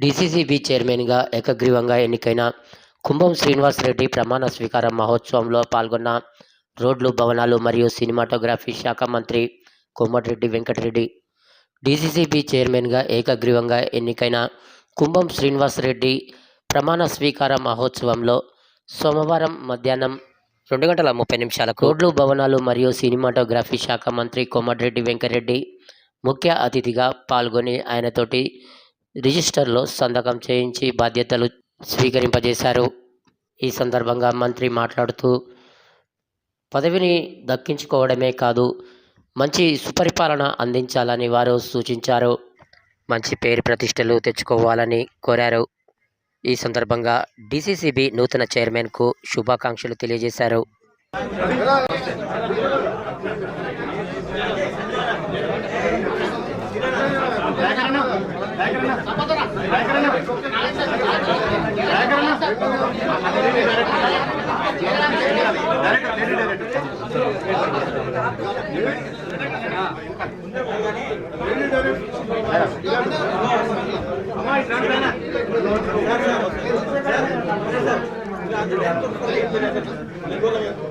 DCCB చైర్మన్గా ఏకగ్రీవంగా ఎన్నికైన కుంభం శ్రీనివాసరెడ్డి ప్రమాణ స్వీకారం మహోత్సవంలో పాల్గొన్న రోడ్లు భవనాలు మరియు సినిమాటోగ్రఫీ శాఖ మంత్రి కోమటిరెడ్డి వెంకటరెడ్డి. డీసీసీబీ చైర్మన్గా ఏకగ్రీవంగా ఎన్నికైన కుంభం శ్రీనివాసరెడ్డి ప్రమాణ స్వీకార మహోత్సవంలో సోమవారం మధ్యాహ్నం రెండు గంటల ముప్పై నిమిషాలకు రోడ్లు భవనాలు మరియు సినిమాటోగ్రఫీ శాఖ మంత్రి కోమటిరెడ్డి వెంకటరెడ్డి ముఖ్య అతిథిగా పాల్గొని ఆయనతోటి రిజిస్టర్లో సంతకం చేయించి బాధ్యతలు స్వీకరింపజేశారు. ఈ సందర్భంగా మంత్రి మాట్లాడుతూ పదవిని దక్కించుకోవడమే కాదు మంచి సుపరిపాలన అందించాలని వారు సూచించారు. మంచి పేరు ప్రతిష్టలు తెచ్చుకోవాలని కోరారు. ఈ సందర్భంగా డీసీసీబీ నూతన చైర్మన్కు శుభాకాంక్షలు తెలియజేశారు.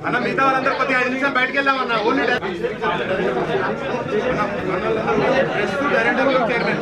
అన్న మిగతా వాళ్ళందరూ కొద్దిగా ఐదు నిమిషాలు బయటకు వెళ్దామన్న ఓన్లీ డైరెక్టర్ చైర్మన్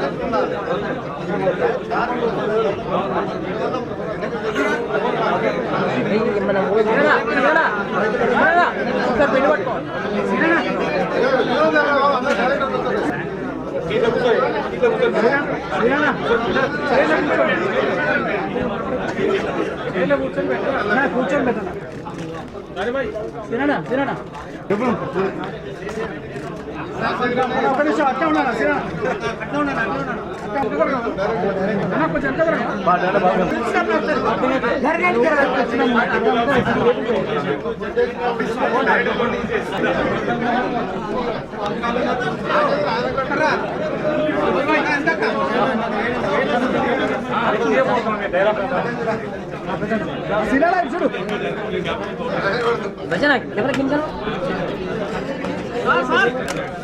అట్లా ఉన్నానా అట్లా ఉండకూడదు. అన్న, కొంచెం చూడు భజన ఎవరి sir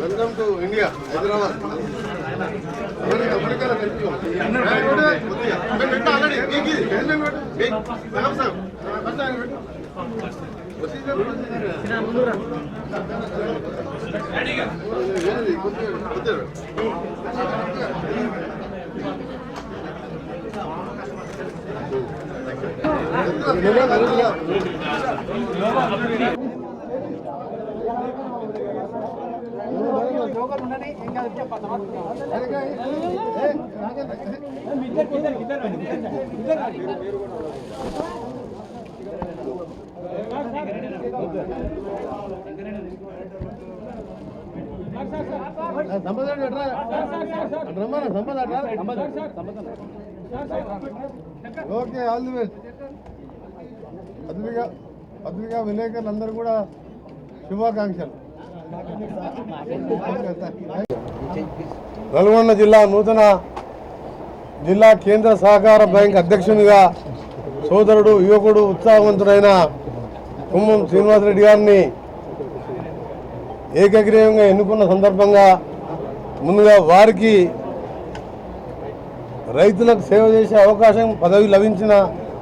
welcome to India Hyderabad. America అమెరికాలో తెలుసు ఓకే ఆల్ ది బెస్ట్ పత్రిక పత్రికా విలేకరులందరూ కూడా శుభాకాంక్షలు. నల్గొండ జిల్లా నూతన జిల్లా కేంద్ర సహకార బ్యాంక్ అధ్యక్షునిగా సోదరుడు యువకుడు ఉత్సాహవంతుడైన కుమ్మం శ్రీనివాసరెడ్డి గారిని ఏకగ్రీవంగా ఎన్నుకున్న సందర్భంగా ముందుగా వారికి రైతులకు సేవ చేసే అవకాశం పదవి లభించిన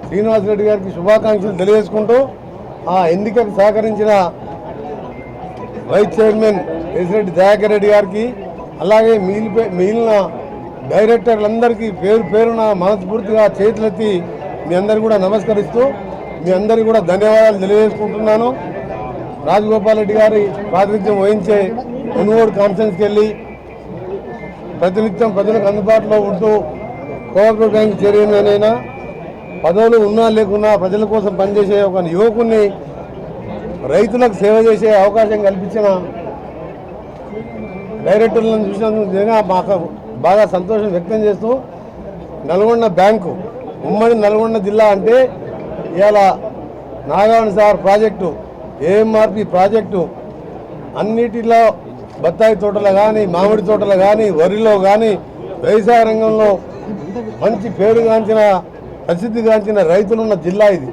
శ్రీనివాస్ రెడ్డి గారికి శుభాకాంక్షలు తెలియజేసుకుంటూ ఆ ఎన్నికకు సహకరించిన వైస్ చైర్మన్ పెసిరెడ్డి దయాకర్ రెడ్డి గారికి అలాగే మిగిలిపే మిగిలిన డైరెక్టర్లందరికీ పేరు పేరున మనస్ఫూర్తిగా చేతులెత్తి మీ అందరికీ కూడా నమస్కరిస్తూ మీ అందరికీ కూడా ధన్యవాదాలు తెలియజేసుకుంటున్నాను. రాజగోపాల్ రెడ్డి గారి ప్రాతినిధ్యం వహించే మునుగోడు కాన్ఫరెన్స్కి వెళ్ళి ప్రతినిత్యం ప్రజలకు అందుబాటులో ఉంటూ కోఆపరేటివ్ బ్యాంక్ చైర్మన్ అయినా పదవులు ఉన్నా లేకున్నా ప్రజల కోసం పనిచేసే ఒక యువకుని రైతులకు సేవ చేసే అవకాశం కల్పించిన డైరెక్టర్లను చూసినందుకు నిజంగా మాకు బాగా సంతోషం వ్యక్తం చేస్తూ నల్గొండ బ్యాంకు ఉమ్మడి నల్గొండ జిల్లా అంటే ఇవాళ నాగావణ సార్ ప్రాజెక్టు ఏఎంఆర్పి ప్రాజెక్టు అన్నిటిలో బత్తాయి తోటలు కానీ మామిడి తోటలు కానీ వరిలో కానీ వ్యవసాయ రంగంలో మంచి పేరుగాంచిన ప్రసిద్ధిగాంచిన రైతులున్న జిల్లా ఇది.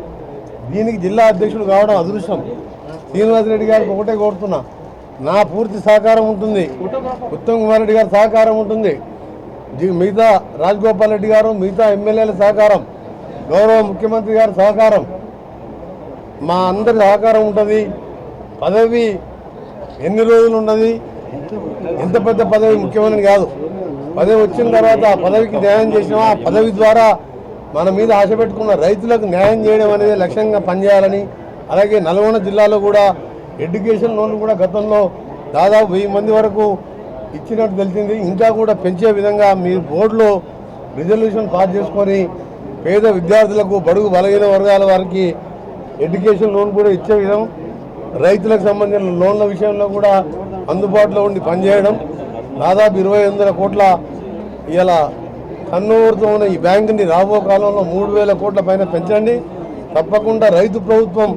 దీనికి జిల్లా అధ్యక్షుడు కావడం అదృష్టం. శ్రీనివాసరెడ్డి గారికి ఒకటే కోరుతున్నా. నా పూర్తి సహకారం ఉంటుంది. ఉత్తమ్ కుమార్ రెడ్డి గారి సహకారం ఉంటుంది. మిగతా రాజగోపాల్ రెడ్డి గారు మిగతా ఎమ్మెల్యేల సహకారం గౌరవ ముఖ్యమంత్రి గారి సహకారం. మా అందరి సహకారం ఉంటుంది. పదవి ఎన్ని రోజులు ఉన్నది? ఎంత పెద్ద పదవి ముఖ్యమైనది కాదు. పదవి వచ్చిన తర్వాత ఆ పదవికి న్యాయం చేసినా ఆ పదవి ద్వారా మన మీద ఆశ పెట్టుకున్న రైతులకు న్యాయం చేయడం అనేది లక్ష్యంగా పనిచేయాలని అలాగే నల్గొండ జిల్లాలో కూడా ఎడ్యుకేషన్ లోన్లు కూడా గతంలో దాదాపు వెయ్యి మంది వరకు ఇచ్చినట్టు తెలిసింది. ఇంకా కూడా పెంచే విధంగా మీ బోర్డులో రిజల్యూషన్ పాస్ చేసుకొని పేద విద్యార్థులకు బడుగు బలహీన వర్గాల వారికి ఎడ్యుకేషన్ లోన్ కూడా ఇచ్చే విధం రైతులకు సంబంధించిన లోన్ల విషయంలో కూడా అందుబాటులో ఉండి పనిచేయడం. దాదాపు ఇరవై వందల కోట్ల ఇలా కన్నూరుతో ఉన్న ఈ బ్యాంకుని రాబో కాలంలో మూడు వేల కోట్ల పైన పెంచండి. తప్పకుండా రైతు ప్రభుత్వం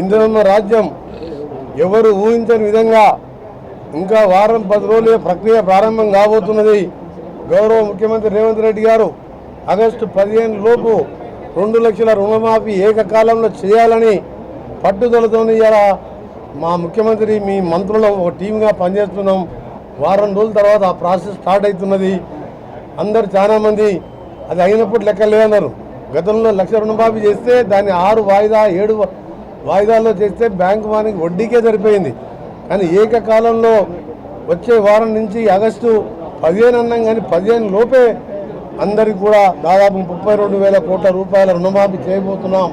ఇందులో రాజ్యం ఎవరు ఊహించని విధంగా ఇంకా వారం పది రోజులే ప్రక్రియ ప్రారంభం కాబోతున్నది. గౌరవ ముఖ్యమంత్రి రేవంత్ రెడ్డి గారు ఆగస్టు పదిహేను లోపు రెండు లక్షల రుణమాఫీ ఏకకాలంలో చేయాలని పట్టుదలతో ఇలా మా ముఖ్యమంత్రి మీ మంత్రులు ఒక టీమ్గా పనిచేస్తున్నాం. వారం రోజుల తర్వాత ఆ ప్రాసెస్ స్టార్ట్ అవుతున్నది. అందరు చాలామంది అది అయినప్పుడు లెక్క లేదన్నారు. గతంలో లక్ష రుణమాఫీ చేస్తే దాన్ని ఆరు వాయిదా ఏడు వాయిదాల్లో చేస్తే బ్యాంకు వానికి వడ్డీకే సరిపోయింది. కానీ ఏకకాలంలో వచ్చే వారం నుంచి ఆగస్టు పదిహేను అన్నాం కానీ పదిహేను లోపే అందరికి కూడా దాదాపు ముప్పై రెండు వేల కోట్ల రూపాయల రుణమాఫీ చేయబోతున్నాం.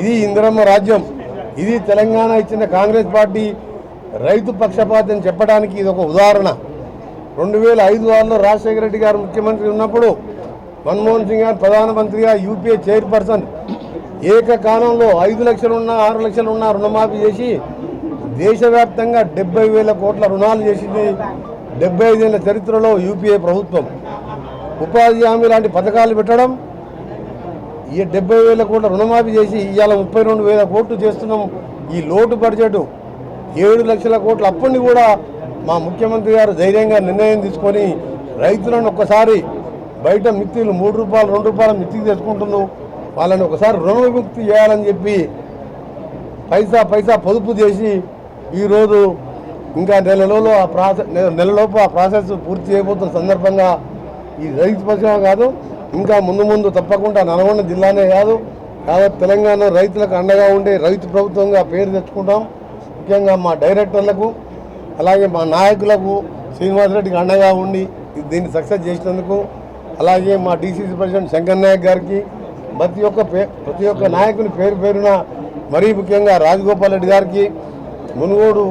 ఇది ఇందిరమ్మ రాజ్యం. ఇది తెలంగాణ ఇచ్చిన కాంగ్రెస్ పార్టీ రైతు పక్షపాతం చెప్పడానికి ఇది ఒక ఉదాహరణ. రెండు వేల ఐదు ఆరులో రాజశేఖర రెడ్డి గారు ముఖ్యమంత్రి ఉన్నప్పుడు మన్మోహన్ సింగ్ గారు ప్రధానమంత్రిగా యూపీఏ చైర్పర్సన్. ఏకకాలంలో ఐదు లక్షలు ఉన్న ఆరు లక్షలు ఉన్న రుణమాఫీ చేసి దేశవ్యాప్తంగా డెబ్బై వేల కోట్ల రుణాలు చేసింది డెబ్బై ఐదేళ్ళ చరిత్రలో యూపీఏ ప్రభుత్వం. ఉపాధి హామీ లాంటి పథకాలు పెట్టడం ఈ డెబ్బై వేల కోట్ల రుణమాఫీ చేసి ఇవాళ ముప్పై రెండు వేల కోట్లు చేస్తున్నాం. ఈ లోటు బడ్జెట్ ఏడు లక్షల కోట్ల అప్పుని కూడా మా ముఖ్యమంత్రి గారు ధైర్యంగా నిర్ణయం తీసుకొని రైతులను ఒక్కసారి బయట మిత్తిలు మూడు రూపాయలు రెండు రూపాయల మిత్తికి తెచ్చుకుంటున్నాం వాళ్ళని ఒకసారి రుణవిముక్తి చేయాలని చెప్పి పైసా పైసా పొదుపు చేసి ఈరోజు ఇంకా నెలలో ఆ ప్రాసెస్ నెలలోపు ఆ ప్రాసెస్ పూర్తి చేయబోతున్న సందర్భంగా ఈ రైతు పరిశ్రమ కాదు ఇంకా ముందు ముందు తప్పకుండా నల్గొండ జిల్లానే కాదు కాబట్టి తెలంగాణ రైతులకు అండగా ఉండే రైతు ప్రభుత్వంగా పేరు తెచ్చుకుంటాం. ముఖ్యంగా మా డైరెక్టర్లకు అలాగే మా నాయకులకు శ్రీనివాసరెడ్డికి అండగా ఉండి దీన్ని సక్సెస్ చేసినందుకు అలాగే మా డీసీసీ ప్రెసిడెంట్ శంకర్ నాయక్ గారికి ప్రతి ఒక్క పే ప్రతి ఒక్క నాయకుని పేరు పేరున మరీ ముఖ్యంగా రాజగోపాల్ రెడ్డి గారికి మునుగోడు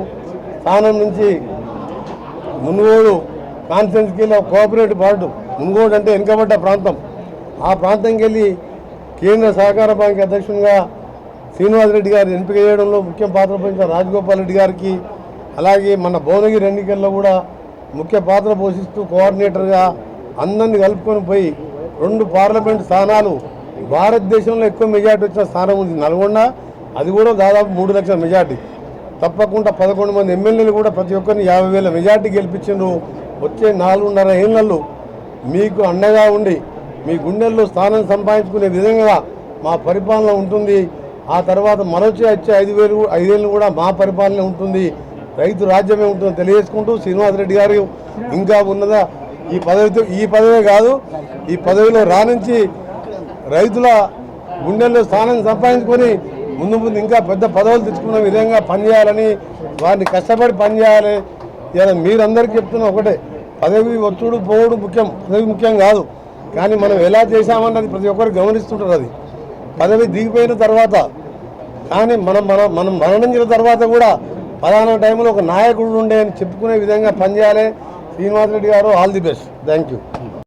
స్థానం నుంచి మునుగోడు కాన్ఫరెన్స్కి వెళ్ళి ఒక కోఆపరేటివ్ పార్టు మునుగోడు అంటే వెనుకబడ్డ ప్రాంతం. ఆ ప్రాంతంకి వెళ్ళి కేంద్ర సహకార బ్యాంక్ అధ్యక్షునిగా శ్రీనివాసరెడ్డి గారు ఎంపిక చేయడంలో ముఖ్య పాత్ర పోషించిన రాజగోపాల్ రెడ్డి గారికి అలాగే మన భువనగిరి ఎన్నికల్లో కూడా ముఖ్య పాత్ర పోషిస్తూ కోఆర్డినేటర్గా అందరిని కలుపుకొని పోయి రెండు పార్లమెంట్ స్థానాలు భారతదేశంలో ఎక్కువ మెజార్టీ వచ్చిన స్థానం ఉంది. నల్గొండ అది కూడా దాదాపు మూడు లక్షల మెజార్టీ. తప్పకుండా పదకొండు మంది ఎమ్మెల్యేలు కూడా ప్రతి ఒక్కరిని యాభై వేల మెజార్టీ గెలిపించిండ్రు. వచ్చే నాలుగున్నర ఏళ్ళలో మీకు అండగా ఉండి మీ గుండెల్లో స్థానం సంపాదించుకునే విధంగా మా పరిపాలన ఉంటుంది. ఆ తర్వాత మరొచ్చే వచ్చే ఐదు వేలు ఐదేళ్ళు కూడా మా పరిపాలన ఉంటుంది. రైతు రాజ్యమే ఉంటుందని తెలియజేసుకుంటూ శ్రీనివాసరెడ్డి గారు ఇంకా ఉన్నదా? ఈ పదవితో ఈ పదవే కాదు ఈ పదవిలో రాణించి రైతుల గుండెల్లో స్థానం సంపాదించుకొని ముందు ముందు ఇంకా పెద్ద పదవులు తెచ్చుకున్న విధంగా పనిచేయాలని వారిని కష్టపడి పనిచేయాలి ఇలా మీరందరికీ చెప్తున్న ఒకటే. పదవి ఒత్తుడు పోవుడు ముఖ్యం పదవి ముఖ్యం కాదు. కానీ మనం ఎలా చేశామన్నది ప్రతి ఒక్కరు గమనిస్తుంటారు అది. పదవి దిగిపోయిన తర్వాత కానీ మనం మనం మనం మరణించిన తర్వాత కూడా పలానా టైంలో ఒక నాయకుడు ఉండే అని చెప్పుకునే విధంగా పనిచేయాలి. శ్రీనివాస్ రెడ్డి గారు all the best. Thank you.